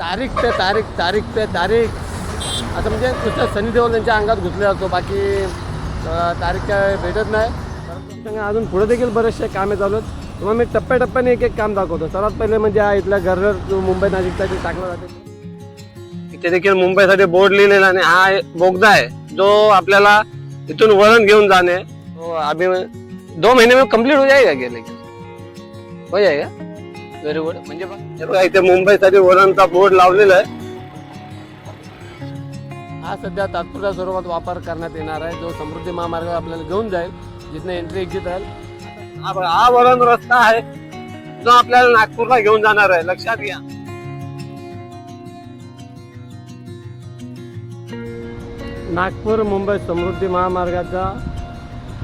तारीख पे तारीख तारीख पे तारीख. असं म्हणजे नुसतं सनी देओल त्यांच्या अंगात घुसले असतो बाकी तारीख काय भेटत नाही. परंतु अजून पुढे देखील बरेचसे कामे चालू आहेत. तुम्हाला मी टप्प्याटप्प्याने एक एक काम दाखवतो. सर्वात पहिले म्हणजे हा इथल्या घरर जो मुंबई नाशिकसाठी टाकला जाते. इथे देखील मुंबईसाठी बोर्ड लिहिलेला आणि हा एक बोगदा आहे. जो आपल्याला इथून वळण घेऊन जाणे. तो अभी दो महीने में कंप्लीट हो जाएगा क्या लेकिन? हो जाएगा? गुड म्हणजे बघ हे बघा इथे मुंबईसाठी वरणचा बोर्ड लावलेला आहे. हा सध्या तात्पुरत्या स्वरूपात वापर करण्यात येणार आहे. जो समृद्धी महामार्ग आपल्याला घेऊन जाईल जिथनं एंट्री एक्झिट राहील हा बघा हा वरण रस्ता आहे जो आपल्याला नागपूरला घेऊन जाणार आहे. लक्षात घ्या. नागपूर मुंबई समृद्धी महामार्गाचा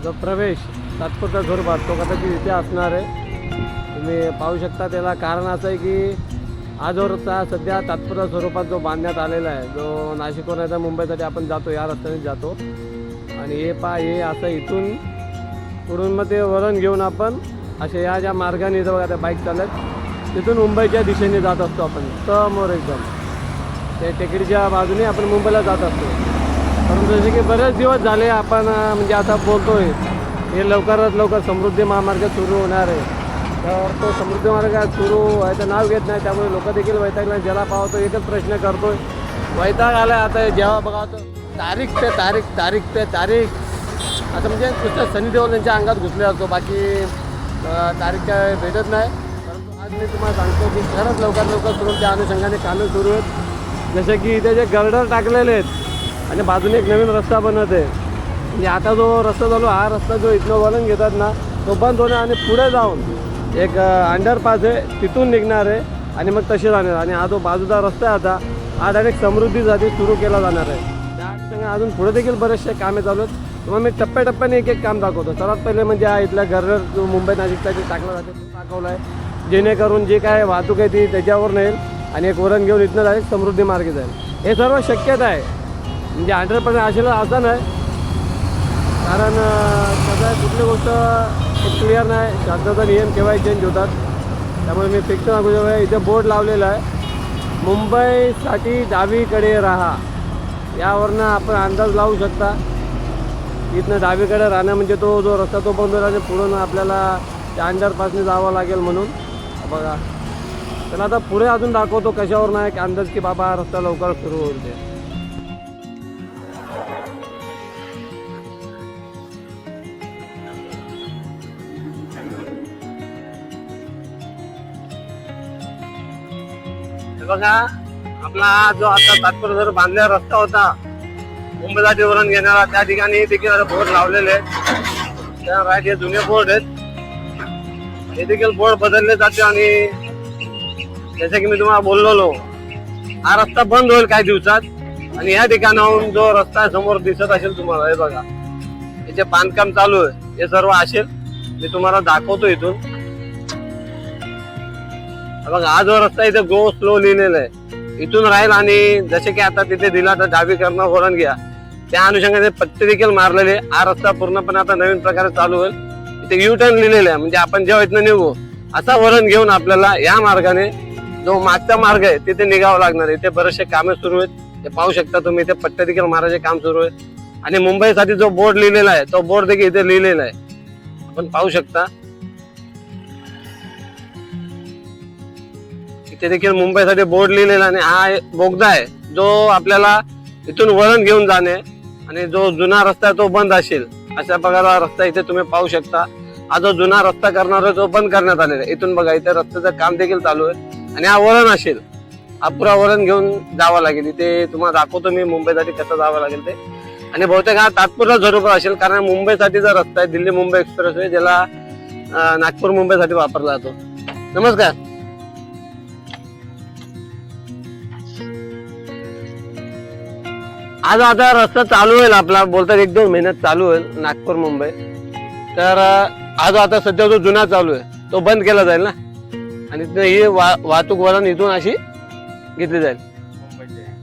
जो प्रवेश तात्पुरत्या स्वरूपात तो कदाचित इथे असणार आहे. तुम्ही पाहू शकता त्याला कारण असं आहे की आजवरचा रस्ता सध्या तात्पुरत्या स्वरूपात जो बांधण्यात आलेला आहे जो नाशिकवर नाही तर मुंबईसाठी आपण जातो या रस्त्याने जातो. आणि हे पा हे असं इथून पुढून मग ते वरण घेऊन आपण असे या ज्या मार्गाने जर बघा त्या बाईक चालत तिथून मुंबईच्या दिशेने जात असतो आपण. समोर एकदम. त्या टेकडीच्या बाजूने आपण मुंबईला जात असतो. परंतु जसे की बरेच दिवस झाले आपण म्हणजे आता बोलतोय हे लवकरात लवकर समृद्धी महामार्ग सुरू होणार आहे. तर तो समृद्धी मार्ग सुरू व्हायचं नाव घेत नाही त्यामुळे लोक देखील वैतागला. ज्याला पाहतो एकच प्रश्न करतोय. वैताग आला आता जेव्हा बघा तो तारीख पे तारीख तारीख पे तारीख. असं म्हणजे नुसतं सनी देओल त्यांच्या अंगात घुसले असतो बाकी तारीख काय भेटत नाही. परंतु आज मी तुम्हाला सांगतो की खरंच लवकर लवकर सुरू त्या अनुषंगाने कामं सुरू आहेत. जसे की इथे जे गर्डर टाकलेले आहेत आणि बाजूने एक नवीन रस्ता बनत आहे. म्हणजे आता जो रस्ता चालू हा रस्ता जो इथनं वळण घेतात ना तो बंद होणे आणि पुढे जाऊन एक अंडरपास आहे तिथून निघणार आहे आणि मग तसे जाणार. आणि हा जो बाजूचा रस्ता आहे आता हा डायरेक्ट समृद्धीसाठी सुरू केला जाणार आहे. त्या अजून पुढे देखील बरेचसे कामे चालू आहेत. तुम्हाला मी टप्प्याटप्प्याने एक एक काम दाखवतो. सर्वात पहिले म्हणजे हा इथल्या घरर जो मुंबई जे टाकला जाते तो दाखवला आहे. जेणेकरून जे काय वाहतूक आहे ती त्याच्यावर नेईल आणि एक वरण घेऊन इथनं डायरेक्ट समृद्धी मार्गे जाईल. हे सर्व शक्यता आहे. म्हणजे हंड्रेड पर्सेंट असेल असं नाही. कारण कसं आहे कुठली गोष्ट एक क्लिअर नाही. शासनाचा नियम केव्हाही चेंज होतात त्यामुळे मी फिक्स सांगू शकतो इथे बोर्ड लावलेला आहे. मुंबईसाठी डावीकडे राहा. यावरनं आपण अंदाज लावू शकता. इथनं डावीकडे राहणं म्हणजे तो जो रस्ता तो बंद होईल आणि पुढून आपल्याला त्या अंडरपासने जावं लागेल म्हणून. बघा. त्याला आता पुढे अजून दाखवतो कशावर नाही की अंदाज की बाबा रस्ता लवकर सुरू होईल ते. बघा आपला जो आता तात्पुर जर बांधलेला रस्ता होता मुंबईसाठी वरण घेणारा त्या ठिकाणी देखील बोर्ड लावलेले आहेत. त्या राईट हे जुने बोर्ड आहेत. हे देखील बोर्ड बदलले जाते आणि जसे की मी तुम्हाला बोललेलो हा रस्ता बंद होईल काही दिवसात. आणि या ठिकाणाहून जो रस्ता समोर दिसत असेल तुम्हाला हे बघा. याचे बांधकाम चालू आहे हे सर्व असेल. मी तुम्हाला दाखवतो इथून. बघा हा जो रस्ता इथे गो स्लो लिहिलेला आहे. इथून राहील आणि जसे की आता तिथे दिला तर डावी करणं घ्या. त्या अनुषंगाने पट्टे देखील मारलेले हा रस्ता पूर्णपणे आता नवीन प्रकारे चालू होईल. इथे यू टर्न लिहिलेलं आहे. म्हणजे आपण जेव्हा इथनं निघू असा वरण घेऊन आपल्याला या मार्गाने जो मागचा मार्ग आहे तिथे निघावं लागणार आहे. इथे बरेचसे कामे सुरू आहेत. ते पाहू शकता तुम्ही इथे पट्टे देखील मारायचे काम सुरू आहे. आणि मुंबईसाठी जो बोर्ड लिहिलेला आहे तो बोर्ड देखील इथे लिहिलेला आहे. आपण पाहू शकता. ते देखील मुंबईसाठी बोर्ड लिहिलेला आणि हा एक बोगदा आहे जो आपल्याला इथून वळण घेऊन जाणे आणि जो जुना रस्ता आहे तो बंद असेल अशा प्रकारचा रस्ता इथे तुम्ही पाहू शकता. हा जो जुना रस्ता करणार आहे तो बंद करण्यात आलेला आहे. इथून बघा इथे रस्त्याचं काम देखील चालू आहे आणि हा वळण असेल अपुरा वळण घेऊन जावं लागेल. इथे तुम्हाला दाखवतो मी मुंबईसाठी कसं जावं लागेल ते. आणि बहुतेक हा तात्पुरता स्वरूप असेल कारण मुंबईसाठीचा रस्ता आहे दिल्ली मुंबई एक्सप्रेस वे ज्याला नागपूर मुंबईसाठी वापरला जातो. नमस्कार. आज आता रस्ता चालू होईल आपला बोलतात एक दोन महिन्यात चालू होईल नागपूर मुंबई. तर आज आता सध्या जो जुना चालू आहे तो बंद केला जाईल ना? आणि तिथं ही वा- वाहतूक वळण इथून अशी घेतली जाईल.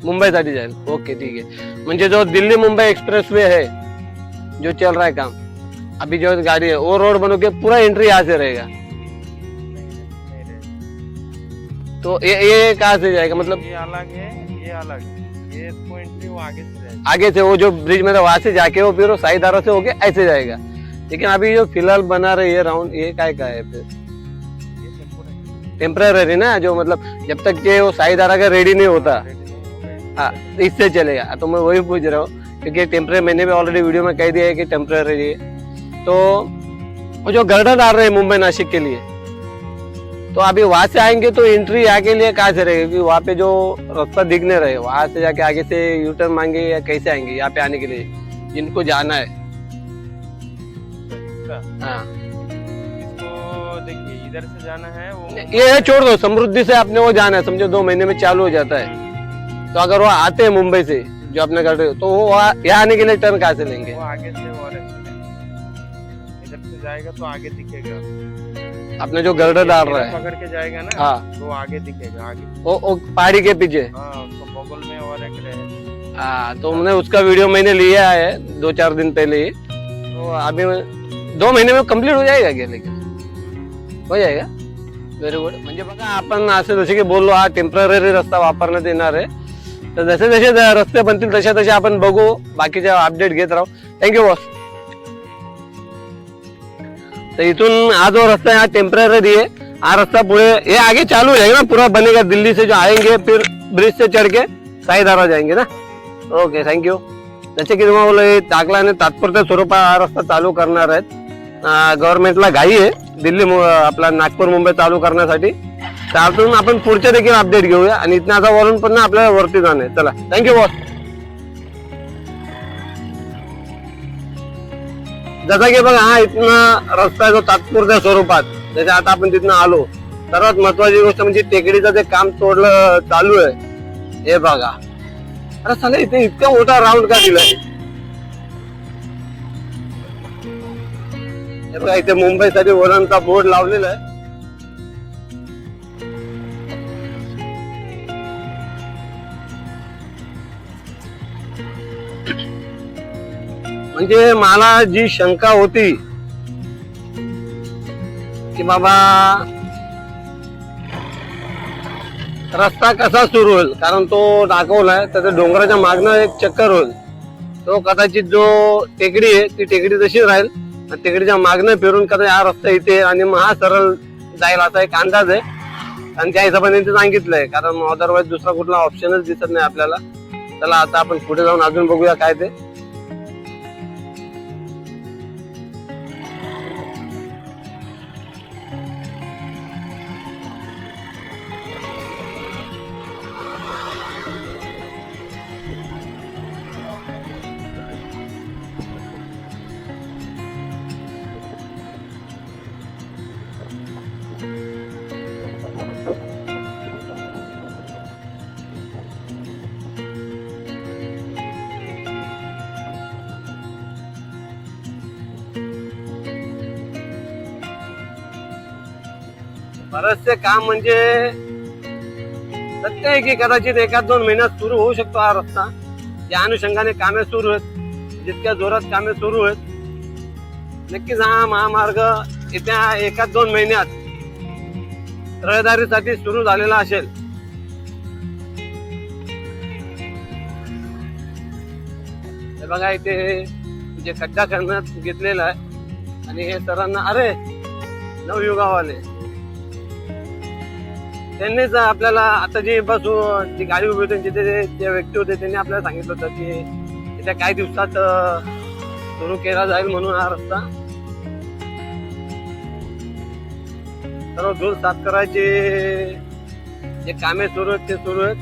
मुंबईसाठी जाईल. ओके ठीक आहे. म्हणजे जो दिल्ली मुंबई एक्सप्रेस वे है जो चल रहा है काम अभी जो गाड़ी है वो रोड बनू की पूरा एंट्री यहाँ से रहेगा. तो ये ये कहाँ से जाएगा? मतलब ये अलग है ये अलग है। आगे से आगे से वो जो ब्रिज में वहाँ से जाके वो फिर वो साईदारा से होके ऐसे जाएगा। लेकिन अभी जो फ़िलहाल बना रहे ये राउंड ये काय का है फिर? टेम्पररी ना जो मतलब जब तक के वो साईदारा का रेडी नहीं होता। हाँ तो इससे चलेगा। तो मैं वही पूछ रहा हूँ क्योंकि टेम्पररी मैंने भी ऑलरेडी वीडियो में कह दिया है कि टेम्पररी है तो वो जो गर्डर आ रहे हैं मुंबई नासिक के लिए तो अभी वहाँ से आएँगे तो एंट्री के लिए कहाँ से रहेगी? क्योंकि वहाँ पे जो रास्ता दिखने रहे वहाँ से जाके आगे से यू टर्न मांगे या कैसे आएँगे? यहाँ पे आने के लिए जिनको जाना है। इसका हाँ। देखिए इधर से जाना है वो ये छोड़ दो समृद्धि से आपने वो जाना है। समझो दो महीने में चालू हो जाता है। तो अगर वो आते हैं मुंबई से जो अपने घर तो वो यहाँ आने के लिए टर्न कहाँ से लेंगे? वो आगे से और है। इधर से जाएगा तो आगे दिखेगा। अपने जो गर्डर डाल रहा है। पकड़ के जाएगा ना हाँ। तो आगे दिखेगा आगे। वो, वो पहाड़ी के पीछे? हाँ उसको बगल में और एक है। हाँ तो हमने उसका वीडियो मैंने लिया है दो चार दिन पहले ही। तो अभी दो महीने में कंप्लीट हो जाएगा क्या लेकिन? हो जाएगा? व्हेरी गुड म्हणजे बघा आपण असं जसे की बोललो हा टेम्पररी रस्ता वापरण्यात येणार आहे. तर जसे जसे रस्ते बनतील तसे तसे आपण बघू. बाकीचे अपडेट घेत राहू. थँक्यू बॉस तर इथून आज जो रस्ता है हा टेंपररी है हा रस्ता पुढे ये आगे चालू आहे ना पूरा बनेगा दिल्ली से जो आएंगे फिर ब्रिज से चढ़ के साईधारा जाएंगे ना? ओके थँक्यू जसे की तुम्हाला बोलले टाकलाने तात्पुरत्या स्वरूपात हा रस्ता चालू करणार आहेत. गव्हर्नमेंटला घाई आहे दिल्ली आपला नागपूर मुंबई चालू करण्यासाठी. त्यातून आपण पुढचे देखील अपडेट घेऊया. आणि इथनं आता वरून पण आपल्याला वरती जाणे चला थँक्यू बॉस जसं की बघा हा इथनं रस्ता आहे जो तात्पुरत्या स्वरूपात. जसे आता आपण तिथनं आलो सर्वात महत्वाची गोष्ट म्हणजे टेकडीचं जे काम तोडलं चालू आहे. हे बघा. अरे सांगा इथे इतका मोठा राऊंड का दिलाय? हे बघा इथे मुंबईसाठी वरणचा बोर्ड लावलेला आहे. म्हणजे मला जी शंका होती की बाबा रस्ता कसा सुरू होईल? कारण तो दाखवलाय तर डोंगराच्या मागणं एक चक्कर होईल. तो कदाचित जो टेकडी आहे ती टेकडी तशी राहील. आणि टेकडीच्या मागणं फिरून कदा हा रस्ता इथे आणि मग हा सरळ जाईल असा एक अंदाज आहे. आणि त्या हिशोबाने ते सांगितलंय. कारण अदरवाईज दुसरा कुठला ऑप्शनच दिसत नाही आपल्याला. चला आता आपण पुढे जाऊन अजून बघूया काय ते. बरेचसे काम म्हणजे सत्य आहे की कदाचित एका दोन महिन्यात सुरू होऊ शकतो हा रस्ता. त्या अनुषंगाने कामे सुरू आहेत. जितक्या जोरात कामे सुरू आहेत नक्कीच हा महामार्ग येत्या एका दोन महिन्यात रहदारीसाठी सुरू झालेला असेल. हे बघा इथे जे खड्डा करण्यात घेतलेला आहे आणि हे सरांना अरे नवयुगावाले. त्यांनीच आपल्याला आता जी बस जी गाडी उभी होती जिथे जे- जे व्यक्ती होते त्यांनी आपल्याला सांगितलं होतं की येत्या काही दिवसात सुरू केला जाईल म्हणून हा रस्ता. सर्व धूळ साफ करायचे. जे कामे सुरू आहेत ते सुरू आहेत.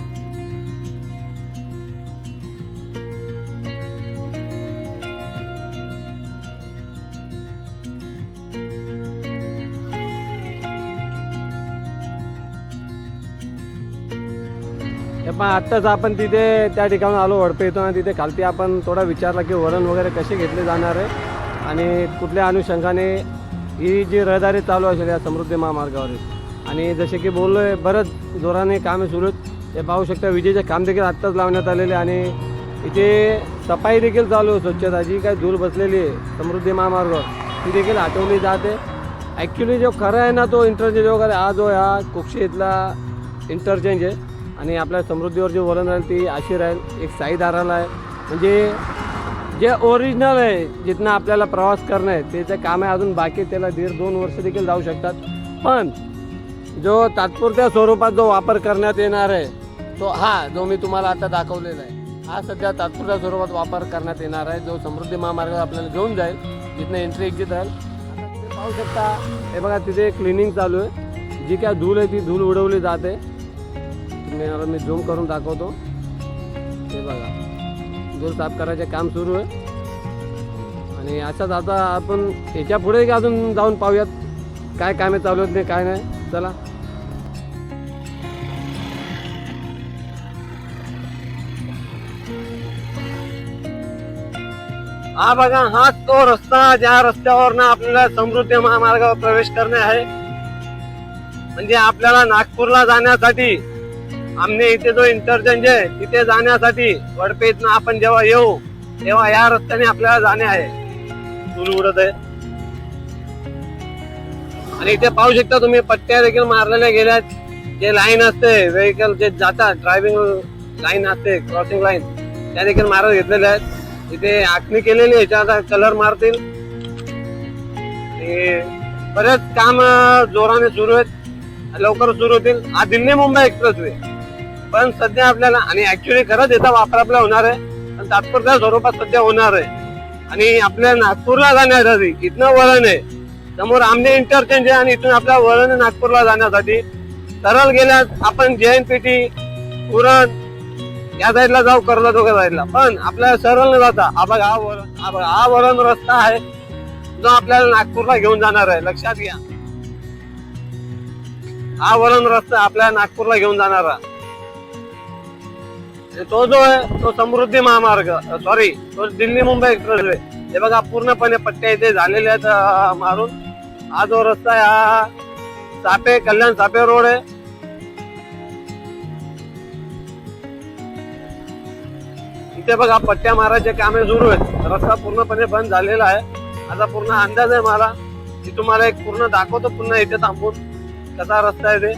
पण आत्ताच आपण तिथे त्या ठिकाणी आलो वडपे येतो आणि तिथे खालती आपण थोडा विचारला की वरण वगैरे कसे घेतले जाणार आहे आणि कुठल्या अनुषंगाने ही जी रहदारी चालू असेल या समृद्धी महामार्गावर. आणि जसे की बोललो आहे बरंच जोराने कामे सुरू आहेत. हे पाहू शकता विजेचे काम देखील आत्ताच लावण्यात आलेले आणि इथे सफाई देखील चालू आहे स्वच्छता जी काही धूळ बसलेली आहे समृद्धी महामार्गावर ती देखील हटवली जाते. ॲक्च्युली जो खरं आहे ना तो इंटरचेंज वगैरे हा जो ह्या कुक्षी इथला इंटरचेंज आहे आणि आपल्या समृद्धीवर जे वळण राहील ती अशी राहील. एक साईदाराला आहे. म्हणजे जे ओरिजिनल आहे जिथनं आपल्याला प्रवास करणं आहे त्याचं काम आहे अजून बाकी त्याला दीड दोन वर्ष देखील जाऊ शकतात. पण जो तात्पुरत्या स्वरूपात जो वापर करण्यात येणार आहे तो हा जो मी तुम्हाला आता दाखवलेला आहे हा सध्या तात्पुरत्या स्वरूपात वापर करण्यात येणार आहे. जो समृद्धी महामार्ग आपल्याला घेऊन जाईल जिथनं एंट्री एक्झिट राहील. पाहू शकता हे बघा तिथे क्लिनिंग चालू आहे. जी काय धूल आहे ती धूल उडवली जाते. तुम्हाला मी झूम करून दाखवतो हे। बघा धूळ साफ करायचे काम सुरू आहे आणि अशाच आता आपण याच्यापुढे अजून जाऊन पाहूयात काय कामे चालू आहेत नाही काय नाही। चला। हा बघा हाच तो रस्ता ज्या रस्त्यावर आपल्याला समृद्धी महामार्गावर प्रवेश करणे आहे. म्हणजे आपल्याला नागपूरला जाण्यासाठी आमने इथे जो इंटरचेंज आहे तिथे जाण्यासाठी वडपेतनं आपण जेव्हा येऊ तेव्हा या रस्त्याने आपल्याला जाणे आहे. चूल उडत आहे. आणि इथे पाहू शकता तुम्ही पट्ट्या देखील मारलेल्या गेल्यात. जे लाईन असते व्हेकल जे जातात ड्रायव्हिंग लाईन असते क्रॉसिंग लाईन त्या देखील मारत घेतलेल्या आहेत. इथे आखणी केलेली आहे याच्या आता कलर मारतील. बरेच काम जोराने सुरू आहेत. लवकर सुरू होतील. हा दिल्ली मुंबई एक्सप्रेस वे पण सध्या आपल्याला आणि ऍक्च्युली खरंच याचा वापर आपला होणार आहे. पण तात्पुरत्या स्वरूपात सध्या होणार आहे. आणि आपल्या नागपूरला जाण्यासाठी इथनं वळण आहे. समोर आमने इंटरचेंज आहे आणि इथून आपल्या वळण आहे नागपूरला जाण्यासाठी. सरळ गेल्यास आपण जयंतपेठी उरण या साईडला जाऊ कर्ला दोघा साईडला. पण आपल्याला सरळ न जाता हा बघा हा वरण हा बघा हा वरण रस्ता आहे. जो आपल्याला नागपूरला घेऊन जाणार आहे. लक्षात घ्या. हा वरण रस्ता आपल्याला नागपूरला घेऊन जाणार. आहे तो जो आहे तो समृद्धी महामार्ग सॉरी तो दिल्ली मुंबई एक्सप्रेस वे हे बघा पूर्णपणे पट्ट्या इथे झालेल्या आहेत मारून. हा जो रस्ता आहे हा सापे कल्याण सापे रोड आहे. इथे बघा पट्ट्या मारायचे कामे सुरू आहेत. रस्ता पूर्णपणे बंद झालेला आहे. आता पूर्ण अंदाज आहे मला. मी तुम्हाला एक पूर्ण दाखवतो पुन्हा इथे थांबून कसा रस्ता आहे ते.